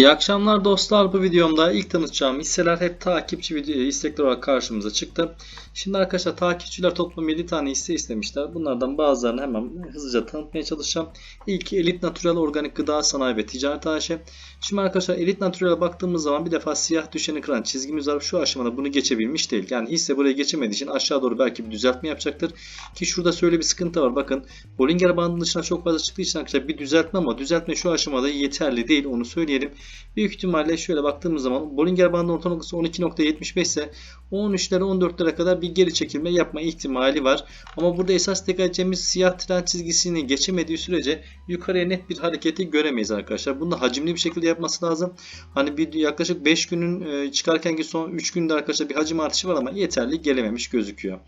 İyi akşamlar dostlar. Bu videomda ilk tanıtacağım hisseler hep takipçi video istekler olarak karşımıza çıktı. Şimdi arkadaşlar takipçiler toplam 7 tane hisse istemişler. Bunlardan bazılarını hemen hızlıca tanıtmaya çalışacağım. İlki Elit Natural Organik Gıda Sanayi ve Ticaret AŞ. Şimdi arkadaşlar Elit Natural'e baktığımız zaman bir defa siyah düşeni kıran çizgimiz var. Şu aşamada bunu geçebilmiş değil. Yani hisse buraya geçemediği için aşağı doğru belki bir düzeltme yapacaktır. Ki şurada şöyle bir sıkıntı var. Bakın Bollinger bandının dışına çok fazla çıktığı için arkadaşlar bir düzeltme ama düzeltme şu aşamada yeterli değil. Onu söyleyelim. Büyük ihtimalle şöyle baktığımız zaman Bollinger bandının orta noktası 12.75 ise 13'lere 14'lere kadar bir geri çekilme yapma ihtimali var. Ama burada esas dikkat edeceğimiz siyah trend çizgisini geçemediği sürece yukarıya net bir hareketi göremeyiz arkadaşlar. Bunu da hacimli bir şekilde yapması lazım. Hani bir yaklaşık 5 günün e, çıkarkenki son 3 günde arkadaşlar bir hacim artışı var ama yeterli gelememiş gözüküyor.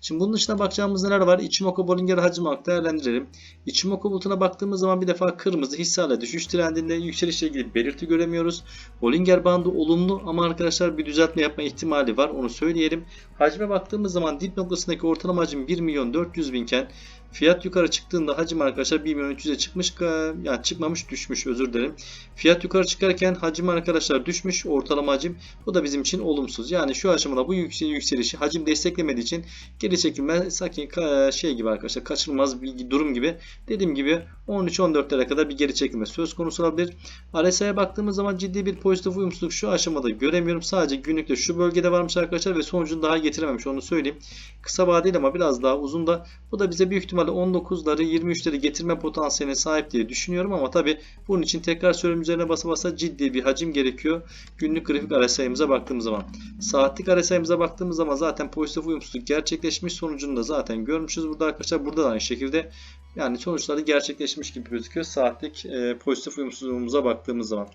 Şimdi bunun dışında bakacağımız neler var? Ichimoku Bollinger hacim olarak değerlendirelim. Ichimoku bulutuna baktığımız zaman bir defa kırmızı hisseyle düşüş trendinde yükselişle ilgili belirti göremiyoruz. Bollinger bandı olumlu ama arkadaşlar bir düzeltme yapma ihtimali var onu söyleyelim. Hacme baktığımız zaman dip noktasındaki ortalama hacim 1 milyon 400 binken Fiyat yukarı çıktığında hacim arkadaşlar 1 milyon 300'e çıkmış yani çıkmamış düşmüş özür dilerim. Fiyat yukarı çıkarken hacim arkadaşlar düşmüş ortalama hacim. Bu da bizim için olumsuz. Yani şu aşamada bu yükselişi hacim desteklemediği için geri çekilme sanki şey gibi arkadaşlar kaçınılmaz bir durum gibi. Dediğim gibi 13-14'lere kadar bir geri çekilme söz konusu olabilir. RSI'ye baktığımız zaman ciddi bir pozitif uyumsuzluk şu aşamada göremiyorum. Sadece günlükte şu bölgede varmış arkadaşlar ve sonucunu daha getirememiş onu söyleyeyim. Kısa vadeli ama biraz daha uzun da bu da bize büyük ihtimalle 19'ları 23'leri getirme potansiyeline sahip diye düşünüyorum ama tabi bunun için tekrar söylem üzerine basa basa ciddi bir hacim gerekiyor. Günlük grafik RSI'mize baktığımız zaman. Saatlik RSI'mize baktığımız zaman zaten pozitif uyumsuzluk gerçekleşmiş sonucunu da zaten görmüşüz burada arkadaşlar. Burada da aynı şekilde yani sonuçları gerçekleşmiş gibi gözüküyor saatlik e, pozitif uyumsuzluğumuza baktığımız zaman.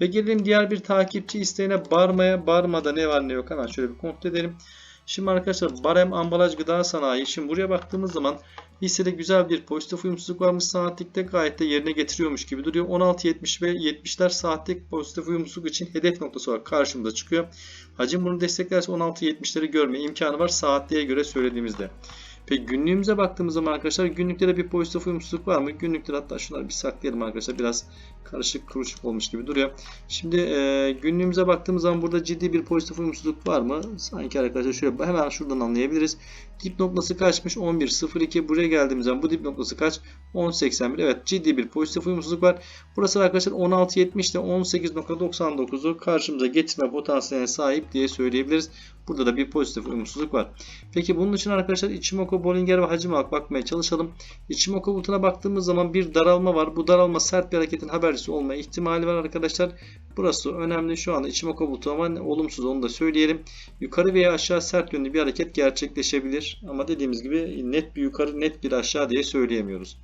Ve gelelim diğer bir takipçi isteğine barmaya. Barmada ne var ne yok hemen şöyle bir kontrol edelim. Şimdi arkadaşlar barem ambalaj gıda sanayi. Şimdi buraya baktığımız zaman hissede güzel bir pozitif uyumsuzluk varmış saatlikte gayet de yerine getiriyormuş gibi duruyor. 16.70 ve 70'ler saatlik pozitif uyumsuzluk için hedef noktası olarak karşımıza çıkıyor. Hacim bunu desteklerse 16.70'leri görme imkanı var saatliğe göre söylediğimizde. Peki günlüğümüze baktığımız zaman arkadaşlar günlükte de bir pozitif uyumsuzluk var mı? Günlükte hatta şunları bir saklayalım arkadaşlar. Biraz karışık kuruşuk olmuş gibi duruyor. Şimdi e, günlüğümüze baktığımız zaman burada ciddi bir pozitif uyumsuzluk var mı? Sanki arkadaşlar şöyle hemen şuradan anlayabiliriz. Dip noktası kaçmış? 11.02. Buraya geldiğimiz zaman bu dip noktası kaç? 10.81. Evet ciddi bir pozitif uyumsuzluk var. Burası arkadaşlar 16.70 ile 18.99'u karşımıza getirme potansiyeline sahip diye söyleyebiliriz. Burada da bir pozitif uyumsuzluk var. Peki bunun için arkadaşlar Ichimoku, Bollinger ve hacim olarak bakmaya çalışalım. Ichimoku bulutuna baktığımız zaman bir daralma var. Bu daralma sert bir hareketin habercisi olma ihtimali var arkadaşlar. Burası önemli. Şu anda Ichimoku bulutu ama olumsuz onu da söyleyelim. Yukarı veya aşağı sert yönlü bir hareket gerçekleşebilir. Ama dediğimiz gibi net bir yukarı net bir aşağı diye söyleyemiyoruz.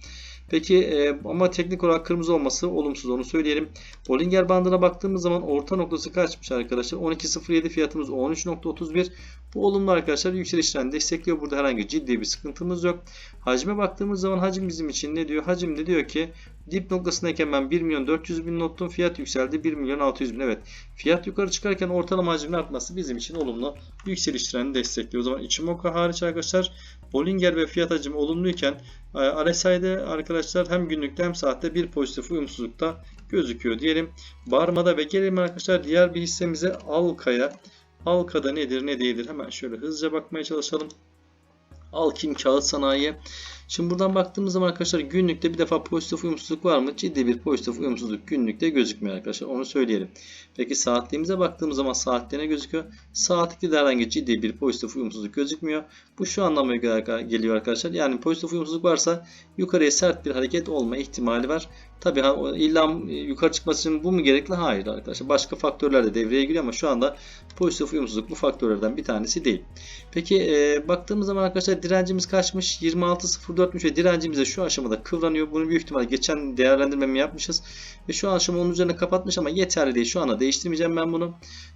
Peki e, ama teknik olarak kırmızı olması olumsuz onu söyleyelim. Bollinger bandına baktığımız zaman orta noktası kaçmış arkadaşlar? 12.07 fiyatımız 13.31. Bu olumlu arkadaşlar yükselişten destekliyor. Burada herhangi ciddi bir sıkıntımız yok. Hacme baktığımız zaman hacim bizim için ne diyor? Hacim de diyor ki dip noktasındayken ben 1 milyon 400 bin nottum. Fiyat yükseldi 1 milyon 600 bin. Evet. Fiyat yukarı çıkarken ortalama hacmin artması bizim için olumlu yükseliş trendini destekliyor. O zaman Ichimoku hariç arkadaşlar Bollinger ve fiyat hacmi olumluyken e, RSI'de arkadaşlar hem günlükte hem saatte bir pozitif uyumsuzlukta gözüküyor diyelim. Barmada ve gelelim arkadaşlar diğer bir hissemize Alka'ya. Alka'da nedir ne değildir hemen şöyle hızlıca bakmaya çalışalım. Alkim kağıt sanayi. Şimdi buradan baktığımız zaman arkadaşlar günlükte bir defa pozitif uyumsuzluk var mı? Ciddi bir pozitif uyumsuzluk günlükte gözükmüyor arkadaşlar. Onu söyleyelim. Peki saatliğimize baktığımız zaman saatte ne gözüküyor? Saatlikte de herhangi ciddi bir pozitif uyumsuzluk gözükmüyor. Bu şu anlamaya geliyor arkadaşlar. Yani pozitif uyumsuzluk varsa yukarıya sert bir hareket olma ihtimali var. Tabi illa yukarı çıkması için bu mu gerekli? Hayır arkadaşlar. Başka faktörler de devreye giriyor ama şu anda pozitif uyumsuzluk bu faktörlerden bir tanesi değil. Peki e, baktığımız zaman arkadaşlar direncimiz kaçmış? 26.04'müş ve direncimiz de şu aşamada kıvranıyor. Bunu büyük ihtimalle geçen değerlendirmemi yapmışız. Ve şu aşama onun üzerine kapatmış ama yeterli değil. Şu anda değiştirmeyeceğim ben bunu.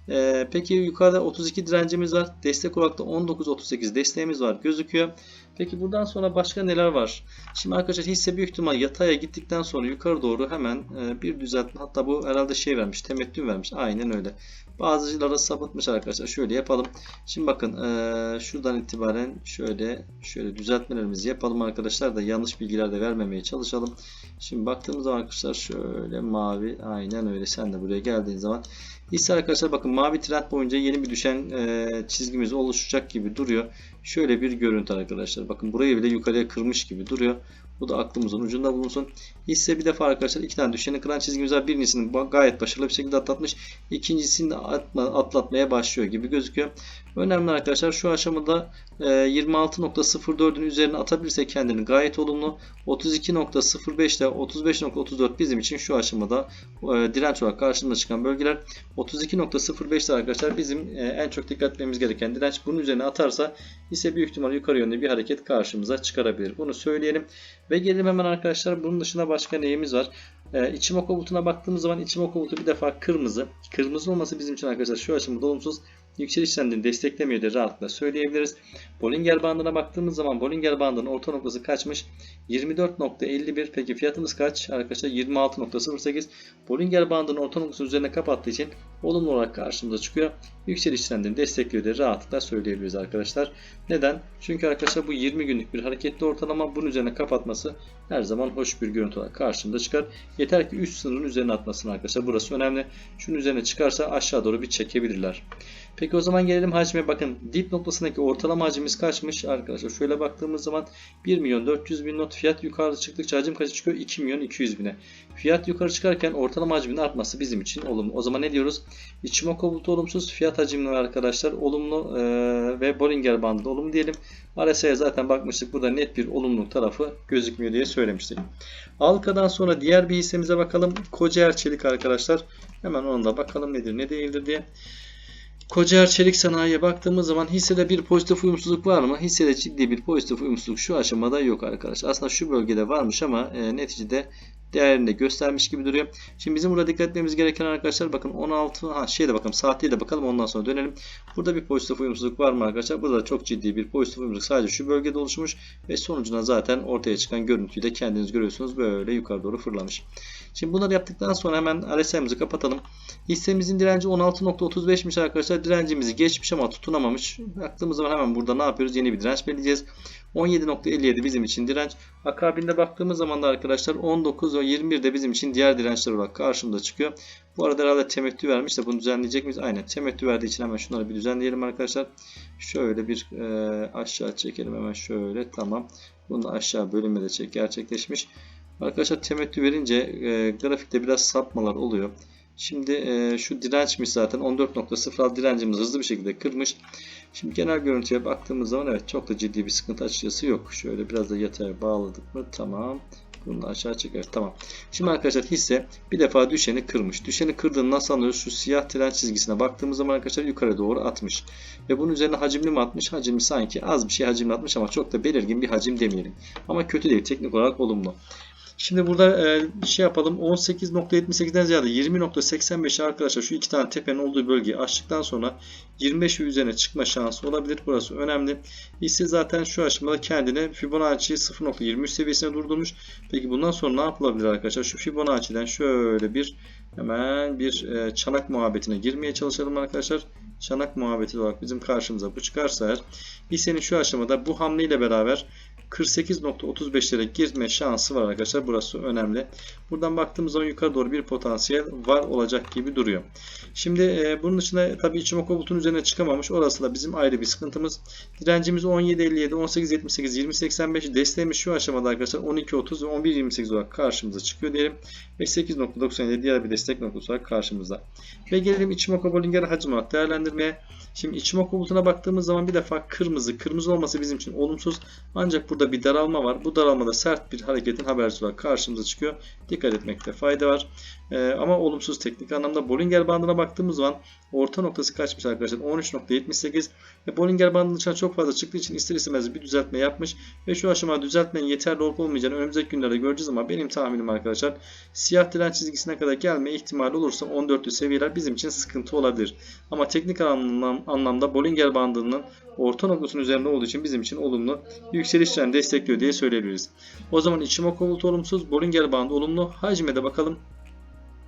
E, peki yukarıda 32 direncimiz var. Destek olarak da 19.38 desteğimiz var gözüküyor. Peki buradan sonra başka neler var? Şimdi arkadaşlar hisse büyük ihtimal yataya gittikten sonra yukarı doğru hemen e, bir düzeltme hatta bu herhalde şey vermiş temettün vermiş aynen öyle. Bazıları sapıtmış arkadaşlar. Şöyle yapalım. Şimdi bakın eee, şuradan itibaren şöyle şöyle düzeltmelerimizi yapalım arkadaşlar da yanlış bilgiler de vermemeye çalışalım. Şimdi baktığımız zaman arkadaşlar şöyle mavi aynen öyle sen de buraya geldiğin zaman hisse arkadaşlar bakın mavi trend boyunca yeni bir düşen eee, çizgimiz oluşacak gibi duruyor. Şöyle bir görüntü arkadaşlar. Bakın burayı bile yukarıya kırmış gibi duruyor. Bu da aklımızın ucunda bulunsun. Hisse bir defa arkadaşlar iki tane düşeni kıran çizgimiz var. Birincisini gayet başarılı bir şekilde atlatmış. İkincisini atma, atlatmaya başlıyor gibi gözüküyor. Önemli arkadaşlar şu aşamada e, 26.04'ün üzerine atabilirse kendini gayet olumlu. 32.05 ile 35.34 bizim için şu aşamada e, direnç olarak karşımıza çıkan bölgeler. 32.05'te arkadaşlar bizim e, en çok dikkat etmemiz gereken direnç. Bunun üzerine atarsa ise büyük ihtimal yukarı yönde bir hareket karşımıza çıkarabilir. Bunu söyleyelim. Ve gelelim hemen arkadaşlar bunun dışında başka neyimiz var? Ee, bulutuna baktığımız zaman Ichimoku bulutu bir defa kırmızı. Kırmızı olması bizim için arkadaşlar şu aşamada olumsuz. Yükseliş trendini desteklemiyor diye rahatlıkla söyleyebiliriz. Bollinger bandına baktığımız zaman Bollinger bandının orta noktası kaçmış? 24.51. Peki fiyatımız kaç? Arkadaşlar 26.08. Bollinger bandının orta noktasının üzerine kapattığı için olumlu olarak karşımıza çıkıyor. Yükseliş trendini destekliyor diye rahatlıkla söyleyebiliriz arkadaşlar. Neden? Çünkü arkadaşlar bu 20 günlük bir hareketli ortalama bunun üzerine kapatması her zaman hoş bir görüntü olarak karşımıza çıkar. Yeter ki üst sınırın üzerine atmasın arkadaşlar. Burası önemli. Şunun üzerine çıkarsa aşağı doğru bir çekebilirler. Peki o zaman gelelim hacme. Bakın dip noktasındaki ortalama hacmimiz kaçmış arkadaşlar? Şöyle baktığımız zaman 1 milyon 400 bin not fiyat yukarı çıktıkça hacim kaça çıkıyor? 2 milyon 200 bine. Fiyat yukarı çıkarken ortalama hacmin artması bizim için olumlu. O zaman ne diyoruz? Ichimoku bulutu olumsuz, fiyat hacimli arkadaşlar olumlu e, ve Bollinger bandı da olumlu diyelim. RSI'ye zaten bakmıştık. Burada net bir olumlu tarafı gözükmüyor diye söylemiştik. Alka'dan sonra diğer bir hissemize bakalım. Kocaer Çelik arkadaşlar. Hemen ona da bakalım nedir ne değildir diye. Kocaer Çelik Sanayi'ye baktığımız zaman hissede bir pozitif uyumsuzluk var mı? Hissede ciddi bir pozitif uyumsuzluk şu aşamada yok arkadaşlar. Aslında şu bölgede varmış ama e, neticede değerini de göstermiş gibi duruyor. Şimdi bizim burada dikkat etmemiz gereken arkadaşlar bakın 16 ha şeyde bakalım saatliğe de bakalım ondan sonra dönelim. Burada bir pozitif uyumsuzluk var mı arkadaşlar? Burada çok ciddi bir pozitif uyumsuzluk sadece şu bölgede oluşmuş ve sonucuna zaten ortaya çıkan görüntüyü de kendiniz görüyorsunuz. Böyle yukarı doğru fırlamış. Şimdi bunları yaptıktan sonra hemen RSI'mizi kapatalım. Hissemizin direnci 16.35'miş arkadaşlar. Direncimizi geçmiş ama tutunamamış. Baktığımız zaman hemen burada ne yapıyoruz? Yeni bir direnç belirleyeceğiz. 17.57 bizim için direnç. Akabinde baktığımız zaman da arkadaşlar 19 ve 21 de bizim için diğer dirençler olarak karşımıza çıkıyor. Bu arada herhalde temettü vermiş de bunu düzenleyecek miyiz? Aynen temettü verdiği için hemen şunları bir düzenleyelim arkadaşlar. Şöyle bir e, aşağı çekelim hemen şöyle tamam. Bunu aşağı bölünme de çek gerçekleşmiş. Arkadaşlar temettü verince e, grafikte biraz sapmalar oluyor. Şimdi e, şu dirençmiş zaten 14.06 direncimiz hızlı bir şekilde kırmış. Şimdi genel görüntüye baktığımız zaman evet çok da ciddi bir sıkıntı açıkçası yok. Şöyle biraz da yataya bağladık mı tamam. Bunu aşağı çeker. Tamam. Şimdi arkadaşlar hisse bir defa düşeni kırmış. Düşeni kırdığını nasıl anlıyoruz? Şu siyah tren çizgisine baktığımız zaman arkadaşlar yukarı doğru atmış. Ve bunun üzerine hacimli mi atmış? Hacimli sanki az bir şey hacimli atmış ama çok da belirgin bir hacim demeyelim. Ama kötü değil. Teknik olarak olumlu. Şimdi burada e, şey yapalım 18.78'den ziyade 20.85 arkadaşlar şu iki tane tepenin olduğu bölgeyi açtıktan sonra 25 ve üzerine çıkma şansı olabilir. Burası önemli. Hisse zaten şu aşamada kendine Fibonacci 0.23 seviyesine durdurmuş. Peki bundan sonra ne yapılabilir arkadaşlar? Şu Fibonacci'den şöyle bir hemen bir e, çanak muhabbetine girmeye çalışalım arkadaşlar. Çanak muhabbeti olarak bizim karşımıza bu çıkarsa eğer hissenin şu aşamada bu hamleyle beraber 48.35'lere girme şansı var arkadaşlar. Burası önemli. Buradan baktığımız zaman yukarı doğru bir potansiyel var olacak gibi duruyor. Şimdi e, bunun dışında tabii Ichimoku bulutun üzerine çıkamamış. Orası da bizim ayrı bir sıkıntımız. Direncimiz 17.57, 18.78, 20.85 desteğimiz şu aşamada arkadaşlar 12.30 ve 11.28 olarak karşımıza çıkıyor diyelim. Ve 8.97 diğer bir destek noktası olarak karşımızda. Ve gelelim Ichimoku Bollinger hacim olarak değerlendirmeye. Şimdi Ichimoku bulutuna baktığımız zaman bir defa kırmızı. Kırmızı olması bizim için olumsuz. Ancak burada bir daralma var. Bu daralmada sert bir hareketin habercisi olarak karşımıza çıkıyor. Dikkat etmekte fayda var. Ee, ama olumsuz teknik anlamda Bollinger bandına baktığımız zaman orta noktası kaçmış arkadaşlar? 13.78 ve Bollinger bandının dışına çok fazla çıktığı için ister istemez bir düzeltme yapmış ve şu aşamada düzeltmenin yeterli olup olmayacağını önümüzdeki günlerde göreceğiz ama benim tahminim arkadaşlar siyah direnç çizgisine kadar gelme ihtimali olursa 14'lü seviyeler bizim için sıkıntı olabilir. Ama teknik anlam, anlamda Bollinger bandının orta noktasının üzerinde olduğu için bizim için olumlu yükseliş destekliyor diye söyleyebiliriz. O zaman Ichimoku olumsuz, Bollinger bandı olumlu. Hacme de bakalım.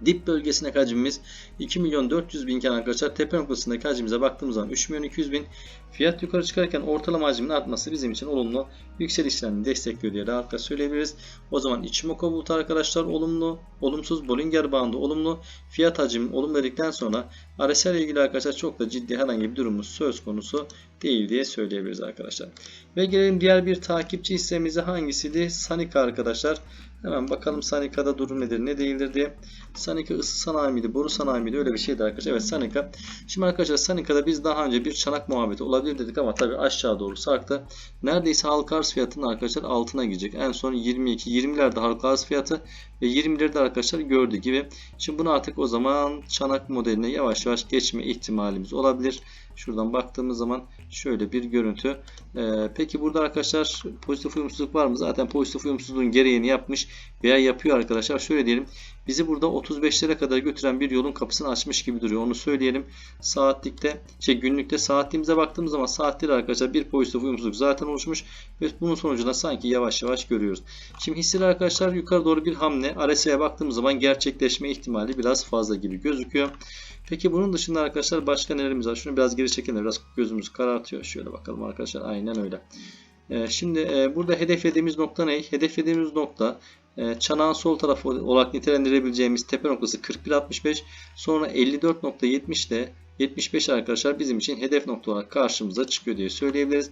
Dip bölgesindeki hacmimiz 2 milyon 400 bin iken arkadaşlar tepe noktasındaki hacmimize baktığımız zaman 3 milyon 200 bin. Fiyat yukarı çıkarken ortalama hacmin artması bizim için olumlu yükselişlerini destekliyor diye rahatlıkla söyleyebiliriz. O zaman Ichimoku bulutu arkadaşlar olumlu, olumsuz Bollinger bandı olumlu. Fiyat hacmin olumlu dedikten sonra RSI ile ilgili arkadaşlar çok da ciddi herhangi bir durumumuz söz konusu değil diye söyleyebiliriz arkadaşlar. Ve gelelim diğer bir takipçi hissemize hangisiydi? Sanika arkadaşlar. Hemen bakalım Sanika'da durum nedir ne değildir diye. Sanika ısı sanayi miydi, boru sanayi miydi öyle bir şeydi arkadaşlar. Evet Sanika. Şimdi arkadaşlar Sanika'da biz daha önce bir çanak muhabbeti olabilir dedik ama tabii aşağı doğru sarktı. Neredeyse halka arz fiyatının arkadaşlar altına girecek. En son 22, 20'lerde halka arz fiyatı ve 20'leri de arkadaşlar gördü gibi. Şimdi bunu artık o zaman çanak modeline yavaş yavaş geçme ihtimalimiz olabilir. Şuradan baktığımız zaman şöyle bir görüntü. Ee, peki burada arkadaşlar pozitif uyumsuzluk var mı? Zaten pozitif uyumsuzluğun gereğini yapmış veya yapıyor arkadaşlar. Şöyle diyelim. Bizi burada 35'lere kadar götüren bir yolun kapısını açmış gibi duruyor. Onu söyleyelim. Saatlikte, şey günlükte saatliğimize baktığımız zaman saatleri arkadaşlar bir pozitif uyumsuzluk zaten oluşmuş ve bunun sonucunda sanki yavaş yavaş görüyoruz. Şimdi hisseler arkadaşlar yukarı doğru bir hamle RSI'ye baktığımız zaman gerçekleşme ihtimali biraz fazla gibi gözüküyor. Peki bunun dışında arkadaşlar başka nelerimiz var? Şunu biraz geri çekelim. Biraz gözümüz karartıyor. Şöyle bakalım arkadaşlar. Aynen öyle. Ee, şimdi e, burada hedeflediğimiz nokta ne? Hedeflediğimiz nokta çanağın sol tarafı olarak nitelendirebileceğimiz tepe noktası 41.65 sonra 54.70 ile 75 arkadaşlar bizim için hedef nokta olarak karşımıza çıkıyor diye söyleyebiliriz.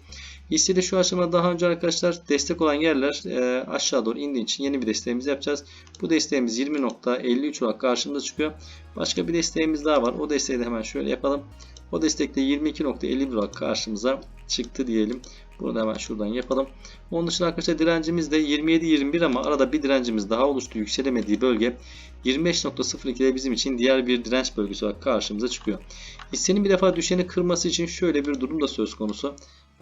Hissede şu aşamada daha önce arkadaşlar destek olan yerler e, aşağı doğru indiği için yeni bir desteğimizi yapacağız. Bu desteğimiz 20.53 olarak karşımıza çıkıyor. Başka bir desteğimiz daha var. O desteği de hemen şöyle yapalım. O destekte 22.51 olarak karşımıza çıktı diyelim. Bunu da hemen şuradan yapalım. Onun dışında arkadaşlar direncimiz de 27-21 ama arada bir direncimiz daha oluştu. Yükselemediği bölge 25.02 de bizim için diğer bir direnç bölgesi olarak karşımıza çıkıyor. Hissenin bir defa düşeni kırması için şöyle bir durum da söz konusu.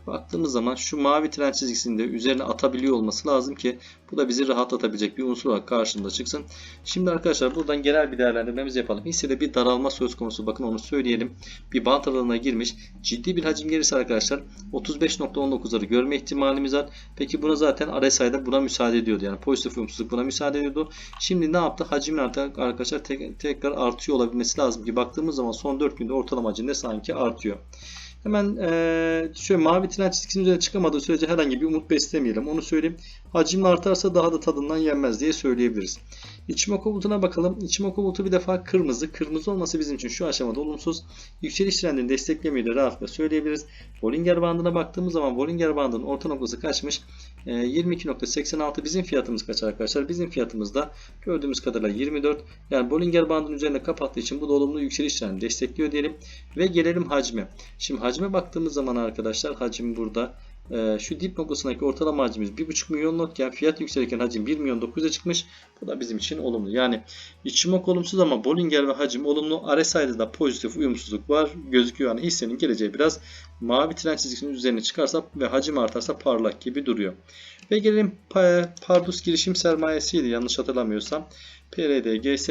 Baktığımız zaman şu mavi tren çizgisinde üzerine atabiliyor olması lazım ki bu da bizi rahatlatabilecek bir unsur olarak karşımıza çıksın. Şimdi arkadaşlar buradan genel bir değerlendirmemizi yapalım. Hissede bir daralma söz konusu. Bakın onu söyleyelim. Bir bant aralığına girmiş. Ciddi bir hacim gelirse arkadaşlar 35.19'ları görme ihtimalimiz var. Peki buna zaten RSI'da buna müsaade ediyordu. Yani pozitif uyumsuzluk buna müsaade ediyordu. Şimdi ne yaptı? Hacmin artık arkadaşlar tek, tekrar artıyor olabilmesi lazım ki baktığımız zaman son 4 günde ortalama hacimde sanki artıyor. Hemen ee, şöyle mavi tren çizgisinin üzerine çıkamadığı sürece herhangi bir umut beslemeyelim. Onu söyleyeyim. Hacim artarsa daha da tadından yenmez diye söyleyebiliriz. İçimoku bulutuna bakalım. İçimoku bulutu bir defa kırmızı. Kırmızı olması bizim için şu aşamada olumsuz. Yükseliş trendini desteklemeyi de rahatlıkla söyleyebiliriz. Bollinger bandına baktığımız zaman Bollinger bandının orta noktası kaçmış? 22.86 bizim fiyatımız kaç arkadaşlar? Bizim fiyatımız da gördüğümüz kadarıyla 24. Yani Bollinger bandının üzerinde kapattığı için bu da olumlu yükseliş trendini destekliyor diyelim. Ve gelelim hacme. Şimdi hacme baktığımız zaman arkadaşlar hacim burada ee, şu dip noktasındaki ortalama hacmimiz 1.5 milyon notken fiyat yükselirken hacim 1 milyon 900'e çıkmış. Bu da bizim için olumlu. Yani içimok olumsuz ama Bollinger ve hacim olumlu. RSI'de de pozitif uyumsuzluk var. Gözüküyor. Yani hissenin geleceği biraz mavi tren çizgisinin üzerine çıkarsa ve hacim artarsa parlak gibi duruyor. Ve gelelim Pardus girişim sermayesiydi yanlış hatırlamıyorsam. PRDGS.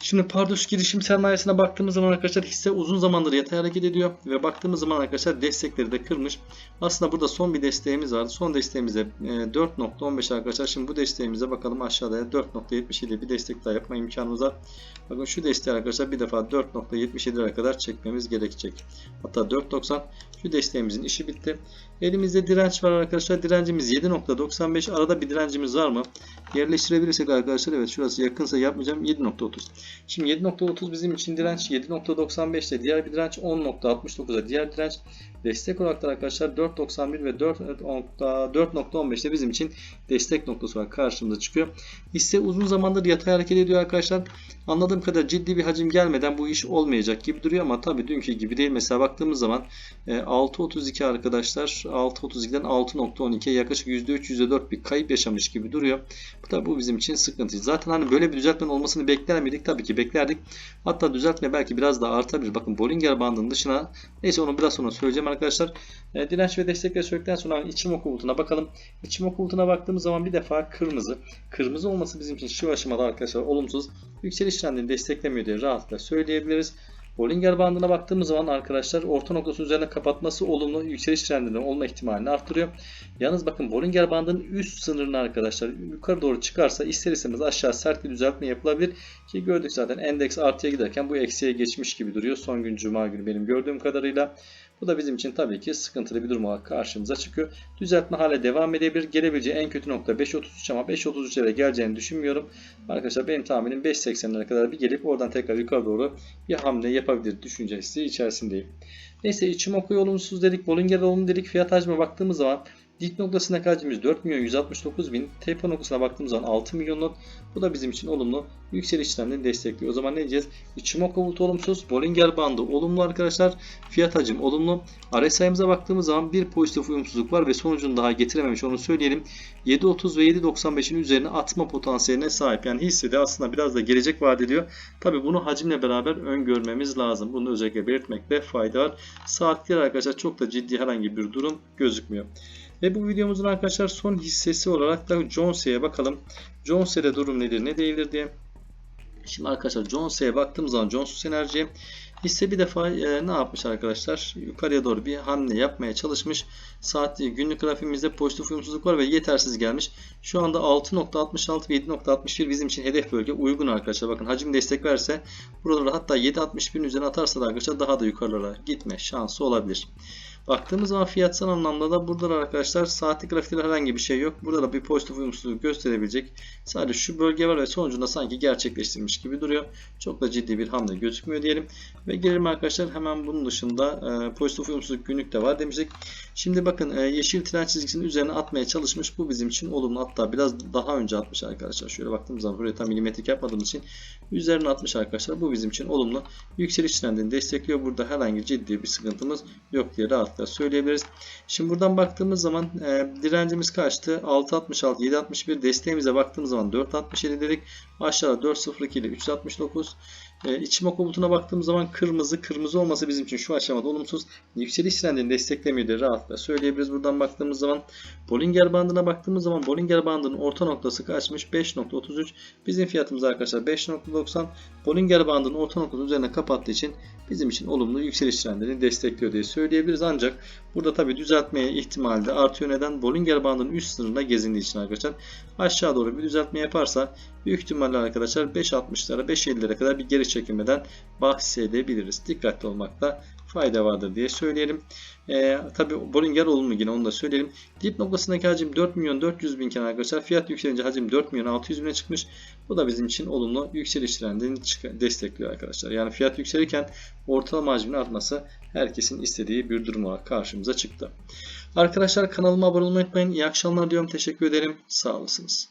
Şimdi Pardus girişim sermayesine baktığımız zaman arkadaşlar hisse uzun zamandır yatay hareket ediyor ve baktığımız zaman arkadaşlar destekleri de kırmış. Aslında burada son bir desteğimiz vardı. Son desteğimize 4.15 arkadaşlar. Şimdi bu desteğimize bakalım aşağıda 4.77 bir destek daha yapma imkanımız var. Bakın şu desteği arkadaşlar bir defa 4.77'lere kadar çekmemiz gerekecek. Hatta 4.90 şu desteğimizin işi bitti. Elimizde direnç var arkadaşlar. Direncimiz 7.95. Arada bir direncimiz var mı? Yerleştirebilirsek arkadaşlar evet şurası yakınsa yapmayacağım 7.30. Şimdi 7.30 bizim için direnç 7.95'te diğer bir direnç 10.69'a diğer direnç destek olarak da arkadaşlar 4.91 ve 4.15'te bizim için destek noktası olarak karşımıza çıkıyor. Hisse uzun zamandır yatay hareket ediyor arkadaşlar. Anladığım kadar ciddi bir hacim gelmeden bu iş olmayacak gibi duruyor ama tabii dünkü gibi değil. Mesela baktığımız zaman 6.32 arkadaşlar 6.32'den 6.12'ye yaklaşık %3 %4 bir kayıp yaşamış gibi duruyor. Bu da bu bizim için sıkıntı. Zaten hani böyle bir düzeltmenin olmasını bekler miydik? Tabii ki beklerdik. Hatta düzeltme belki biraz daha artabilir. Bakın Bollinger bandının dışına neyse onu biraz sonra söyleyeceğim arkadaşlar. E, direnç ve destekleri söyledikten sonra içim bulutuna bakalım. İçim bulutuna baktığımız zaman bir defa kırmızı. Kırmızı olması bizim için şu aşamada arkadaşlar olumsuz. Yükseliş trendini desteklemiyor diye rahatlıkla söyleyebiliriz. Bollinger bandına baktığımız zaman arkadaşlar orta noktası üzerine kapatması olumlu yükseliş trendinin olma ihtimalini arttırıyor. Yalnız bakın Bollinger bandının üst sınırını arkadaşlar yukarı doğru çıkarsa ister istemez aşağı sert bir düzeltme yapılabilir. Ki gördük zaten endeks artıya giderken bu eksiye geçmiş gibi duruyor. Son gün cuma günü benim gördüğüm kadarıyla. Bu da bizim için tabii ki sıkıntılı bir durum olarak karşımıza çıkıyor. Düzeltme hala devam edebilir. Gelebileceği en kötü nokta 5.33 ama 5.33'lere geleceğini düşünmüyorum. Arkadaşlar benim tahminim 5.80'lere kadar bir gelip oradan tekrar yukarı doğru bir hamle yapabilir düşüncesi içerisindeyim. Neyse Ichimoku olumsuz dedik. Bollinger olumlu dedik. Fiyat hacme baktığımız zaman Dik noktasındaki hacmimiz 4 milyon 169 bin. Tepe noktasına baktığımız zaman 6 milyonluk. Bu da bizim için olumlu. Yükseliş trendini destekliyor. O zaman ne diyeceğiz? Ichimoku bulut olumsuz. Bollinger bandı olumlu arkadaşlar. Fiyat hacim olumlu. RSI'mize baktığımız zaman bir pozitif uyumsuzluk var ve sonucunu daha getirememiş onu söyleyelim. 7.30 ve 7.95'in üzerine atma potansiyeline sahip. Yani hissede aslında biraz da gelecek vaat ediyor. Tabi bunu hacimle beraber öngörmemiz lazım. Bunu özellikle belirtmekte fayda var. Saatler arkadaşlar çok da ciddi herhangi bir durum gözükmüyor. Ve bu videomuzun arkadaşlar son hissesi olarak da Jones'e bakalım. Jones'e durum nedir ne değildir diye. Şimdi arkadaşlar Jones'e baktığımız zaman Jones Enerji hisse bir defa e, ne yapmış arkadaşlar? Yukarıya doğru bir hamle yapmaya çalışmış. Saat günlük grafiğimizde pozitif uyumsuzluk var ve yetersiz gelmiş. Şu anda 6.66 ve 7.61 bizim için hedef bölge uygun arkadaşlar. Bakın hacim destek verse buralara hatta 7.61'in üzerine atarsa da arkadaşlar daha da yukarılara gitme şansı olabilir. Baktığımız zaman fiyatsal anlamda da burada da arkadaşlar saatlik grafikte herhangi bir şey yok. Burada da bir pozitif uyumsuzluk gösterebilecek. Sadece şu bölge var ve sonucunda sanki gerçekleştirmiş gibi duruyor. Çok da ciddi bir hamle gözükmüyor diyelim. Ve gelelim arkadaşlar hemen bunun dışında e, pozitif uyumsuzluk günlük de var demiştik. Şimdi bakın e, yeşil tren çizgisinin üzerine atmaya çalışmış. Bu bizim için olumlu. Hatta biraz daha önce atmış arkadaşlar. Şöyle baktığımız zaman buraya tam milimetrik yapmadığımız için üzerine atmış arkadaşlar. Bu bizim için olumlu. Yükseliş trendini destekliyor. Burada herhangi ciddi bir sıkıntımız yok diye rahatlıkla söyleyebiliriz. Şimdi buradan baktığımız zaman e, direncimiz kaçtı? 6.66, 7.61 desteğimize baktığımız zaman 4.67 dedik. Aşağıda 4.02 ile 3.69. E, İçime komutuna baktığımız zaman kırmızı. Kırmızı olması bizim için şu aşamada olumsuz. Yükseliş trendini desteklemiyor diye rahatlıkla söyleyebiliriz. Buradan baktığımız zaman Bollinger bandına baktığımız zaman Bollinger bandının orta noktası kaçmış? 5.33. Bizim fiyatımız arkadaşlar 5.90. Bollinger bandının orta noktası üzerine kapattığı için bizim için olumlu yükseliş trendini destekliyor diye söyleyebiliriz. Ancak burada tabi düzeltmeye ihtimali de artıyor. Neden? Bollinger bandının üst sınırında gezindiği için arkadaşlar. Aşağı doğru bir düzeltme yaparsa büyük ihtimalle arkadaşlar 5.60'lara 5.50'lere kadar bir geri çekilmeden bahsedebiliriz. Dikkatli olmakta fayda vardır diye söyleyelim. E, Tabi Bollinger olumlu yine onu da söyleyelim. Dip noktasındaki hacim 4 milyon 400 bin kenar arkadaşlar. Fiyat yükselince hacim 4 milyon 600 bine çıkmış. Bu da bizim için olumlu yükseliş trendini destekliyor arkadaşlar. Yani fiyat yükselirken ortalama hacmin artması herkesin istediği bir durum olarak karşımıza çıktı. Arkadaşlar kanalıma abone olmayı unutmayın. İyi akşamlar diyorum. Teşekkür ederim. Sağ olasınız.